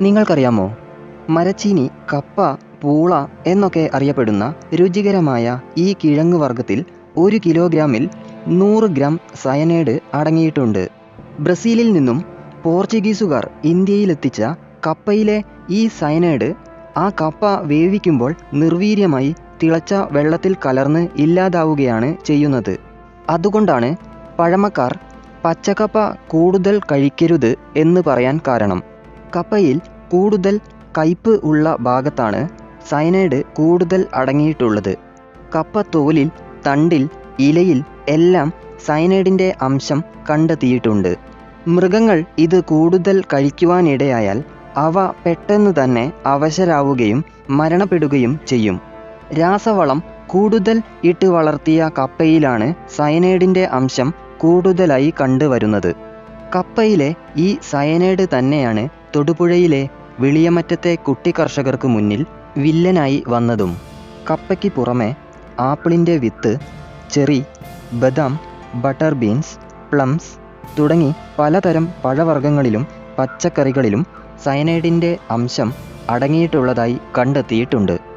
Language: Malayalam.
നിങ്ങൾക്കറിയാമോ? മരച്ചീനി കപ്പ പൂള എന്നൊക്കെ അറിയപ്പെടുന്ന രുചികരമായ ഈ കിഴങ്ങ് വർഗത്തിൽ ഒരു കിലോഗ്രാമിൽ നൂറ് ഗ്രാം സയനൈഡ് അടങ്ങിയിട്ടുണ്ട്. ബ്രസീലിൽ നിന്നും പോർച്ചുഗീസുകാർ ഇന്ത്യയിലെത്തിച്ച കപ്പയിലെ ഈ സയനൈഡ് ആ കപ്പ വേവിക്കുമ്പോൾ നിർവീര്യമായി തിളച്ച വെള്ളത്തിൽ കലർന്ന് ഇല്ലാതാവുകയാണ് ചെയ്യുന്നത്. അതുകൊണ്ടാണ് പഴമക്കാർ പച്ചക്കപ്പ കൂടുതൽ കഴിക്കരുത് എന്ന് പറയാൻ കാരണം. കപ്പയിൽ കൂടുതൽ കയ്പ് ഉള്ള ഭാഗത്താണ് സയനൈഡ് കൂടുതൽ അടങ്ങിയിട്ടുള്ളത്. കപ്പ തോലിൽ തണ്ടിൽ ഇലയിൽ എല്ലാം സയനൈഡിന്റെ അംശം കണ്ടെത്തിയിട്ടുണ്ട്. മൃഗങ്ങൾ ഇത് കൂടുതൽ കഴിക്കുവാനിടയായാൽ അവ പെട്ടെന്ന് തന്നെ അവശരാവുകയും മരണപ്പെടുകയും ചെയ്യും. രാസവളം കൂടുതൽ ഇട്ട് വളർത്തിയ കപ്പയിലാണ് സയനൈഡിന്റെ അംശം കൂടുതലായി കണ്ടുവരുന്നത്. കപ്പയിലെ ഈ സയനൈഡ് തന്നെയാണ് തൊടുപുഴയിലെ വിളിയമറ്റത്തെ കുട്ടി കർഷകർക്ക് മുന്നിൽ വില്ലനായി വന്നതും. കപ്പയ്ക്ക് പുറമെ ആപ്പിളിന്റെ വിത്ത് ചെറി ബദാം ബട്ടർ ബീൻസ് പ്ലംസ് തുടങ്ങി പലതരം പഴവർഗങ്ങളിലും പച്ചക്കറികളിലും സയനൈഡിന്റെ അംശം അടങ്ങിയിട്ടുള്ളതായി കണ്ടെത്തിയിട്ടുണ്ട്.